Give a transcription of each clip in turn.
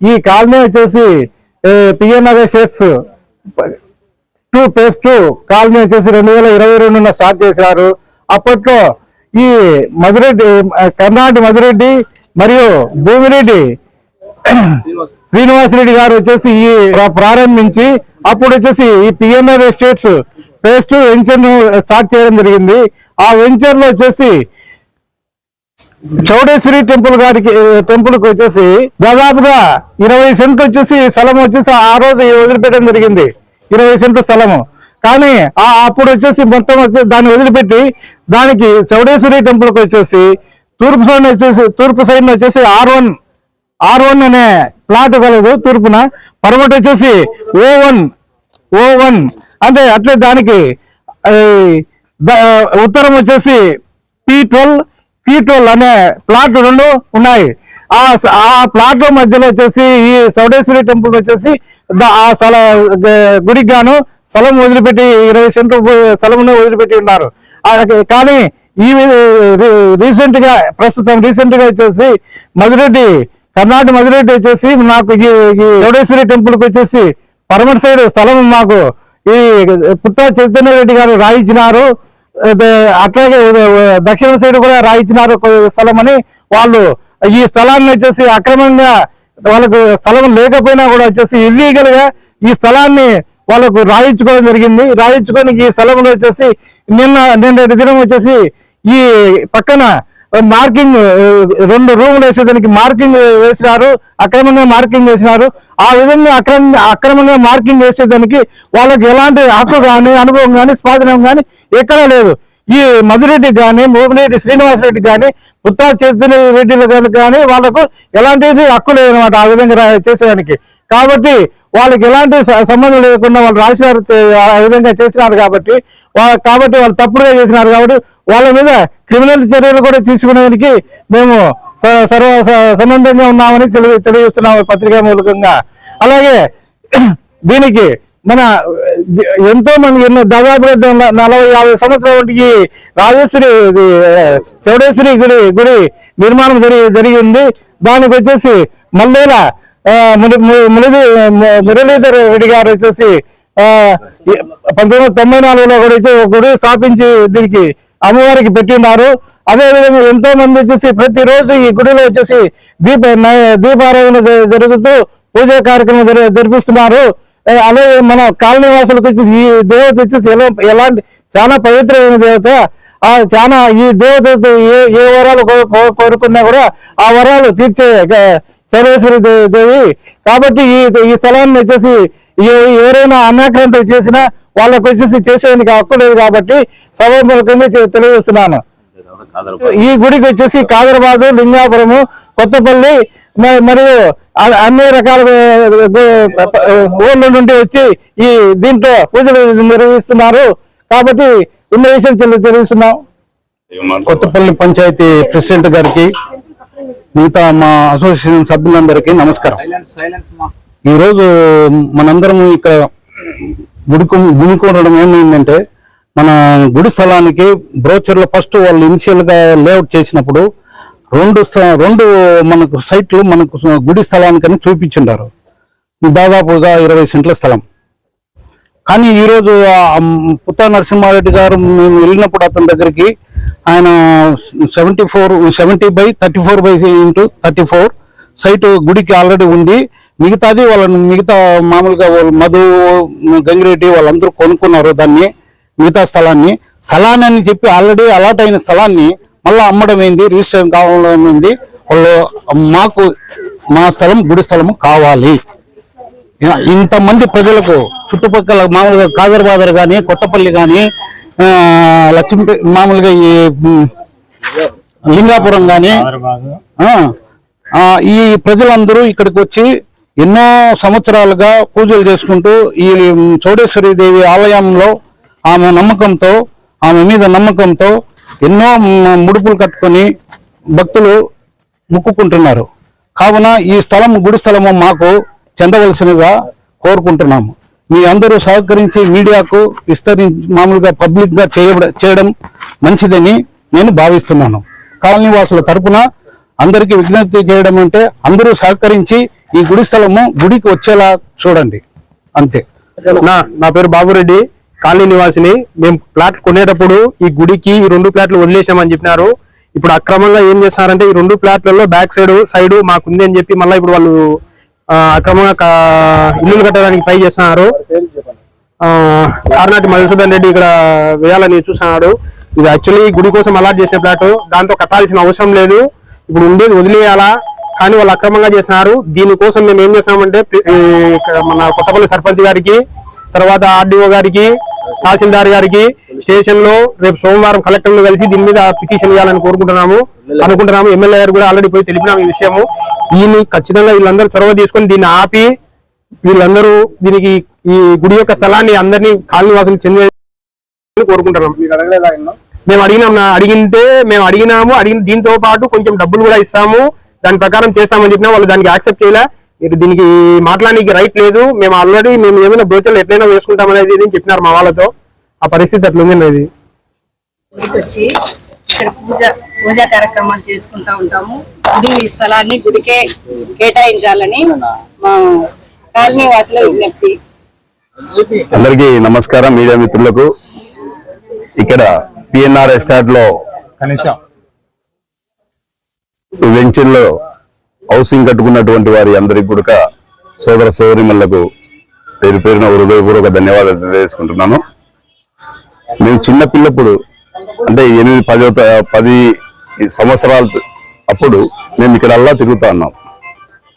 ఈ కాలనీ వచ్చేసి PNR shares two phase two colony వచ్చేసి రెండు వేల ఇరవై రెండున స్టార్ట్ చేశారు. అప్పట్లో ఈ మధురెడ్డి కర్ణాటి మధురెడ్డి మరియు భూమిరెడ్డి శ్రీనివాసరెడ్డి గారు వచ్చేసి ఈ ప్రారంభించి అప్పుడు వచ్చేసి ఈ పిఎన్ఆర్ ఎస్టేట్స్ పేస్ టూ వెంచర్ను స్టార్ట్ చేయడం జరిగింది. ఆ వెంచర్లో వచ్చేసి చౌడేశ్వరి టెంపుల్ గారికి టెంపుల్కి వచ్చేసి దాదాపుగా ఇరవై సెంట్లు వచ్చేసి స్థలం వచ్చేసి ఆ రోజు వదిలిపెట్టడం జరిగింది. ఇరవై సెంట్లు స్థలము. కానీ ఆ అప్పుడు వచ్చేసి మొత్తం వచ్చేసి దాన్ని వదిలిపెట్టి దానికి చౌడేశ్వరి టెంపుల్కి వచ్చేసి తూర్పు సైడ్ వచ్చేసి తూర్పు సైడ్ వచ్చేసి ఆర్ వన్ ఆర్ వన్ అనే ప్లాట్ కలదు తూర్పున. పరమట వచ్చేసి ఓ వన్ ఓ వన్. అంటే అట్లే దానికి ద- ఉత్తరం వచ్చేసి పి ట్వెల్వ్ పి అనే ప్లాట్ రెండు ఉన్నాయి. ఆ ఆ ప్లాట్ల మధ్యలో వచ్చేసి ఈ సౌడేశ్వరి టెంపుల్ వచ్చేసి ఆ స్థల గుడికి గాను స్థలం వదిలిపెట్టి ఇరవై సెంట్లు స్థలమును వదిలిపెట్టి ఉన్నారు. ఆ, కానీ ఈ రీసెంట్గా ప్రస్తుతం రీసెంట్గా వచ్చేసి మధురెడ్డి కర్ణాటక మధురెడ్డి వచ్చేసి నాకు ఈ ఈ చౌడేశ్వరి టెంపుల్కి వచ్చేసి పరమటి సైడ్ స్థలం మాకు ఈ పుట్ట చైతన్య రెడ్డి గారు రాయించినారు. అట్లాగే దక్షిణ సైడ్ కూడా రాయించినారు స్థలం అని వాళ్ళు ఈ స్థలాన్ని వచ్చేసి అక్రమంగా వాళ్ళకు స్థలం లేకపోయినా కూడా వచ్చేసి ఇల్లీగల్గా ఈ స్థలాన్ని వాళ్ళకు రాయించుకోవడం జరిగింది. రాయించుకొని ఈ స్థలంలో వచ్చేసి నిన్న నిన్న దినం వచ్చేసి ఈ పక్కన మార్కింగ్ రెండు రూములు వేసేదానికి మార్కింగ్ వేసినారు అక్రమంగా మార్కింగ్ వేసినారు. ఆ విధంగా అక్రమ అక్రమంగా మార్కింగ్ వేసేదానికి వాళ్ళకి ఎలాంటి హక్కు కానీ అనుభవం కానీ స్వాధీనం కానీ ఎక్కడా లేదు. ఈ మధురెడ్డి కానీ మోమిరెడ్డి శ్రీనివాసరెడ్డి కానీ పుత్తా చైతన్య రెడ్డిలు కానీ వాళ్ళకు ఎలాంటిది హక్కు లేదనమాట ఆ విధంగా చేసేదానికి. కాబట్టి వాళ్ళకి ఎలాంటి సంబంధం లేకుండా వాళ్ళు రాసినారు ఆ విధంగా చేసినారు కాబట్టి కాబట్టి వాళ్ళు తప్పుడుగా చేసినారు కాబట్టి వాళ్ళ మీద క్రిమినల్ చర్యలు కూడా తీసుకునేదానికి మేము స- సర్వ స- సంబంధంగా ఉన్నామని తెలియ తెలియజేస్తున్నాము పత్రికా మూలకంగా. అలాగే దీనికి మన ఎంతో మంది ఎన్నో దాదాపుగా నలభై యాభై సంవత్సరాల రాజేశ్వరి చౌడేశ్వరి గుడి గుడి నిర్మాణం జరిగి జరిగింది. దానికి వచ్చేసి మల్లేల ఆ, మురళీ మురళీధర్ రెడ్డి గారు వచ్చేసి పంతొమ్మిది వందల తొంభై నాలుగులో కూడా వచ్చి ఒక గుడి స్థాపించి దీనికి అమ్మవారికి పెట్టిన్నారు అదేవిధంగా ఎంతో మంది వచ్చేసి ప్రతిరోజు ఈ గుడిలో వచ్చేసి దీప దీపారాధన జరుగుతూ పూజా కార్యక్రమం జరిపిస్తున్నారు. అలాగే మన కాలనీ వాసులకు వచ్చేసి ఈ దేవత వచ్చేసి ఎలా ఎలాంటి చాలా పవిత్రమైన దేవత. ఆ చాలా ఈ దేవత ఏ ఏ వరాలు కోరుకున్నా కూడా ఆ వరాలు తీర్చే దే- దేవి. కాబట్టి ఈ ఈ స్థలాన్ని వచ్చేసి ఎవరైనా అనాక్రాంతం చేసినా వాళ్ళకు వచ్చేసి చేసేందుకు హక్కు లేదు కాబట్టి సభాముఖంగా చె- తెలియజేస్తున్నాను. ఈ గుడికి వచ్చేసి కాదరబాదు లింగాపురము కొత్తపల్లి మరియు అన్ని రకాల ఊళ్ళ నుండి వచ్చి ఈ దీంట్లో పూజలు నిర్వహిస్తున్నారు. కాబట్టి ఇన్న విషయం తెలియజేస్తున్నాం కొత్తపల్లి పంచాయతీ ప్రెసిడెంట్ గారికి మిగతా మా అసోసియేషన్ సభ్యులందరికీ నమస్కారం. ఈరోజు మనందరం ఇక్కడ గుడికు గుమికూడడం ఏమైందంటే మన గుడి స్థలానికి బ్రోచర్లో ఫస్ట్ వాళ్ళు ఇనిషియల్గా లేఅవుట్ చేసినప్పుడు రెండు రెండు మనకు సైట్లు మనకు గుడి స్థలానికని చూపించుండారు. దాదాపుగా ఇరవై సెంట్ల స్థలం. కానీ ఈరోజు పుత్త పుత్తా నరసింహారెడ్డి గారు మేము వెళ్ళినప్పుడు అతని దగ్గరికి ఆయన seventy four seventy by thirty four by into thirty four site గుడికి ఆల్రెడీ ఉంది. మిగతాది వాళ్ళని మిగతా మామూలుగా వాళ్ళు మధు గంగిరెడ్డి వాళ్ళందరూ కొనుక్కున్నారు దాన్ని మిగతా స్థలాన్ని. స్థలాన్ని అని చెప్పి ఆల్రెడీ అలాట్ అయిన స్థలాన్ని మళ్ళీ అమ్మడం ఏంది? రిజిస్ట్రేషన్ కావడం ఏంది? వాళ్ళు మాకు మా స్థలం గుడి స్థలము కావాలి. ఇంతమంది ప్రజలకు చుట్టుపక్కల మామూలుగా కాదర్బాదర్ కానీ కొత్తపల్లి కానీ లక్ష్మీ మామూలుగా ఈ లింగాపురం కానీ ఈ ప్రజలందరూ ఇక్కడికి వచ్చి ఎన్నో సంవత్సరాలుగా పూజలు చేసుకుంటూ ఈ చౌడేశ్వరి దేవి ఆలయంలో ఆమె నమ్మకంతో ఆమె మీద నమ్మకంతో ఎన్నో ముడుపులు కట్టుకొని భక్తులు మొక్కుకుంటున్నారు. కావున ఈ స్థలం గుడి స్థలము మాకు చెందవలసినగా కోరుకుంటున్నాము. మీ అందరూ సహకరించి మీడియాకు విస్తరించి మామూలుగా పబ్లిక్గా చేయ చేయడం మంచిదని నేను భావిస్తున్నాను. కాలనీ వాసుల తరపున అందరికీ విజ్ఞప్తి చేయడం అంటే అందరూ సహకరించి ఈ గుడి స్థలము గుడికి వచ్చేలా చూడండి. అంతే. నా నా పేరు బాబురెడ్డి. కాలనీ నివాసిని మేము ప్లాట్లు కొనేటప్పుడు ఈ గుడికి ఈ రెండు ప్లాట్లు వదిలేసామని చెప్పినారు. ఇప్పుడు అక్రమంగా ఏం చేస్తున్నారంటే ఈ రెండు ప్లాట్లలో బ్యాక్ సైడ్ సైడ్ మాకుంది అని చెప్పి మళ్ళీ ఇప్పుడు వాళ్ళు అక్రమంగా ఇల్లులు కట్టడానికి ట్రై చేస్తున్నారు. కారణాటి మధుసూదన్ రెడ్డి ఇక్కడ వేయాలని చూస్తున్నాడు. ఇది యాక్చువల్లీ గుడి కోసం అలాట్ చేసిన ప్లాట్. దాంతో కట్టాల్సిన అవసరం లేదు. ఇప్పుడు ఉండేది వదిలేయాలా? కానీ వాళ్ళు అక్రమంగా చేస్తున్నారు. దీనికోసం మేము ఏం చేస్తామంటే మన కొత్తపల్లి సర్పంచ్ గారికి తర్వాత ఆర్డీఓ గారికి తహసీల్దార్ గారికి స్టేషన్లో రేపు సోమవారం కలెక్టర్ కలిసి దీని మీద పిటిషన్ ఇవ్వాలని కోరుకుంటున్నాము. అనుకుంటున్నాము. ఎమ్మెల్యే గారు కూడా ఆల్రెడీ పోయి తెలిపినాము ఈ విషయము. దీన్ని ఖచ్చితంగా వీళ్ళందరూ చొరవ తీసుకొని దీన్ని ఆపి వీళ్ళందరూ దీనికి ఈ గుడి యొక్క స్థలాన్ని అందరినీ కాలనీ వాసులు చెందే కోరుకుంటున్నాం మేము అడిగినాం అడిగింటే మేము అడిగినాము. అడిగిన దీంతో పాటు కొంచెం డబ్బులు కూడా ఇస్తాము. దాని ప్రకారం చేస్తామని చెప్పినా వాళ్ళు దానికి యాక్సెప్ట్ చేయలే. మీరు దీనికి మాట్లాడడానికి రైట్ లేదు. మేము ఆల్రెడీ మేము ఏమైనా బ్రోచర్లు ఎట్లయినా వేసుకుంటాం అనేది ఇది చెప్పినారు మా వాళ్ళతో. ఆ పరిస్థితి అట్లా ఉంది ఇది గుడికి వచ్చి ఇక్కడ పూజ పూజా కార్యక్రమాలు చేసుకుంటా ఉంటాము. ఇది ఈ స్థలాన్ని గుడికే కేటాయించాలని మా కాలనీ వాసుల విజ్ఞప్తి. అందరికీ నమస్కారం మీడియా మిత్రులకు. ఇక్కడ పిఎన్ఆర్ ఎస్టాట్లో కనీసం. వెంచర్లో హౌసింగ్ కట్టుకున్నటువంటి వారి అందరికి కూడా సోదర సోదరిమల్లకు పేరు పేరున హృదయపూర్వక ధన్యవాదాలు తెలియజేసుకుంటున్నాను. మేము చిన్నపిల్లప్పుడు అంటే ఎనిమిది పదో త- పది సంవత్సరాల అప్పుడు మేము ఇక్కడ అల్లా తిరుగుతా ఉన్నాం.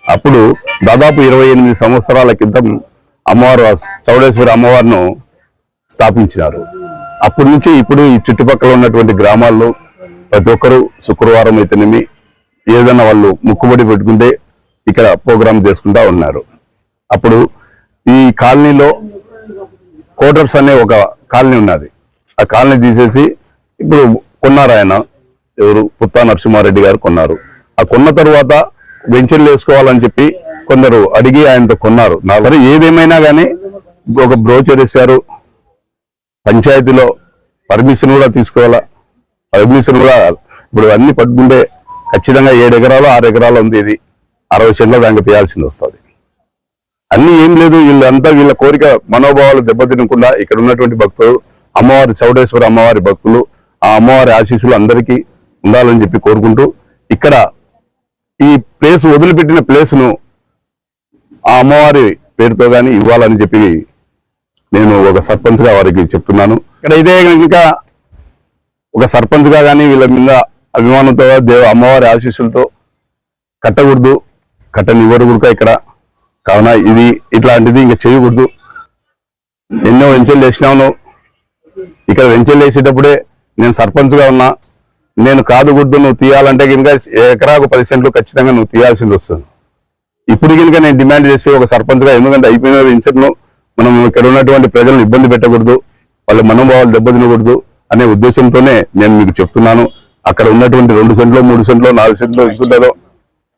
అప్పుడు దాదాపు ఇరవై ఎనిమిది సంవత్సరాల క్రితం అమ్మవారు చౌడేశ్వరి అమ్మవారిను స్థాపించినారు. అప్పటి నుంచి ఇప్పుడు ఈ చుట్టుపక్కల ఉన్నటువంటి గ్రామాల్లో ప్రతి ఒక్కరూ శుక్రవారం అయితేనేమి ఏదైనా వాళ్ళు ముక్కుబడి పెట్టుకుంటే ఇక్కడ ప్రోగ్రామ్ చేసుకుంటా ఉన్నారు. అప్పుడు ఈ కాలనీలో కోటర్స్ అనే ఒక కాలనీ ఉన్నది. ఆ కాలనీ తీసేసి ఇప్పుడు కొన్నారు ఆయన. ఎవరు? పుత్తా నరసింహారెడ్డి గారు కొన్నారు. ఆ కొన్న తర్వాత వెంచర్లు వేసుకోవాలని చెప్పి కొందరు అడిగి ఆయనతో కొన్నారు. నా సరే ఏదేమైనా కానీ ఒక బ్రోచర్ ఇస్తారు పంచాయతీలో పర్మిషన్ కూడా తీసుకోవాలా? పర్మిషన్ కూడా ఇప్పుడు అన్ని పట్టుకుంటే ఖచ్చితంగా ఏడు ఎకరాలు ఆరు ఎకరాలు ఉంది ఇది. అరవై చెట్ల దానికి తీయాల్సింది వస్తుంది. అన్ని ఏం లేదు వీళ్ళంతా వీళ్ళ కోరిక మనోభావాలు దెబ్బతినకుండా ఇక్కడ ఉన్నటువంటి భక్తులు అమ్మవారి చౌడేశ్వర అమ్మవారి భక్తులు ఆ అమ్మవారి ఆశీస్సులు అందరికీ ఉండాలని చెప్పి కోరుకుంటూ ఇక్కడ ఈ ప్లేస్ వదిలిపెట్టిన ప్లేస్ను ఆ అమ్మవారి పేరుతో కానీ ఇవ్వాలని చెప్పి నేను ఒక సర్పంచ్గా వారికి చెప్తున్నాను. ఇక్కడ ఇదే ఇంకా ఒక సర్పంచ్గా కానీ వీళ్ళ మీద అభిమానంతో దేవ అమ్మవారి ఆశీస్సులతో కట్టకూడదు కట్టనివ్వరు కూడా ఇక్కడ. కావున ఇది ఇట్లాంటిది ఇంకా చేయకూడదు. ఎన్నో వెంచర్లు వేసినాను. ఇక్కడ వెంచర్లు వేసేటప్పుడే నేను సర్పంచ్గా ఉన్నా. నేను కాదు గుర్తు నువ్వు తీయాలంటే కనుక ఎకరాకు పది సెంట్లు ఖచ్చితంగా నువ్వు తీయాల్సింది వస్తుంది. ఇప్పుడు కనుక నేను డిమాండ్ చేసి ఒక సర్పంచ్గా ఎందుకంటే అయిపోయిన వెంచర్ను మనం ఇక్కడ ఉన్నటువంటి ప్రజలను ఇబ్బంది పెట్టకూడదు. వాళ్ళ మనోభావాలు దెబ్బతినకూడదు అనే ఉద్దేశంతోనే నేను మీకు చెప్తున్నాను. అక్కడ ఉన్నటువంటి రెండు సెంట్లు మూడు సెంట్లు నాలుగు సెంట్లు ఇస్తుంటారో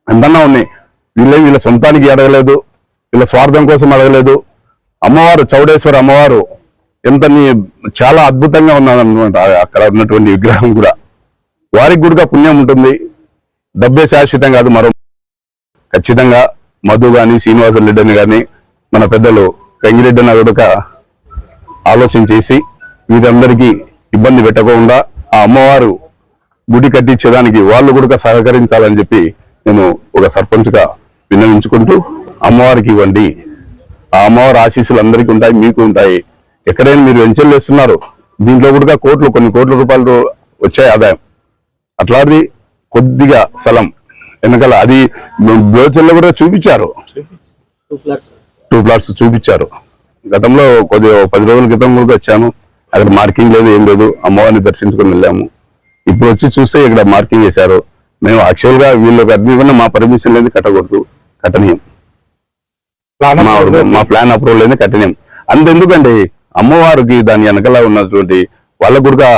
ఎంతన్నా ఉన్నాయి. వీళ్ళే వీళ్ళ సొంతానికి అడగలేదు వీళ్ళ స్వార్థం కోసం అడగలేదు. అమ్మవారు చౌడేశ్వర అమ్మవారు ఎంత చాలా అద్భుతంగా ఉన్నదన్నమాట అక్కడ ఉన్నటువంటి విగ్రహం కూడా. వారికి కూడా పుణ్యం ఉంటుంది. డబ్బే శాశ్వతం కాదు మరో ఖచ్చితంగా మధు కానీ శ్రీనివాస రెడ్డిని కానీ మన పెద్దలు వెంగిరెడ్డి అన్న కూడా ఆలోచన చేసి వీరందరికీ ఇబ్బంది పెట్టకుండా ఆ అమ్మవారు గుడి కట్టించేదానికి వాళ్ళు కూడా సహకరించాలని చెప్పి నేను ఒక సర్పంచ్గా విన్నవించుకుంటూ అమ్మవారికి ఇవ్వండి. ఆ అమ్మవారి ఆశీస్సులు అందరికీ ఉంటాయి మీకు ఉంటాయి. ఎక్కడైనా మీరు వెంచర్లు వేస్తున్నారు దీంట్లో కూడా కోట్లు కొన్ని కోట్ల రూపాయలు వచ్చాయి ఆదాయం. అట్లాంటిది కొద్దిగా స్థలం వెనకాల అది బ్లోచర్లో కూడా చూపించారు. టూ ప్లాట్స్ చూపించారు. గతంలో కొద్దిగా పది రోజుల క్రితం కూడా వచ్చాను. అక్కడ మార్కింగ్ లేదు ఏం లేదు. అమ్మవారిని దర్శించుకొని వెళ్ళాము. ఇప్పుడు వచ్చి చూస్తే ఇక్కడ మార్కింగ్ చేశారు. మేము యాక్చువల్గా వీళ్ళకి అడ్మిషన్ మా పర్మిషన్ లేదు కట్టకూడదు. కట్టనీయం. మా మా ప్లాన్ అప్రూవల్ లేదు కట్టనీయం. అంతెందుకండి? అమ్మవారికి దాని వెనకాల ఉన్నటువంటి వాళ్ళకు కూడా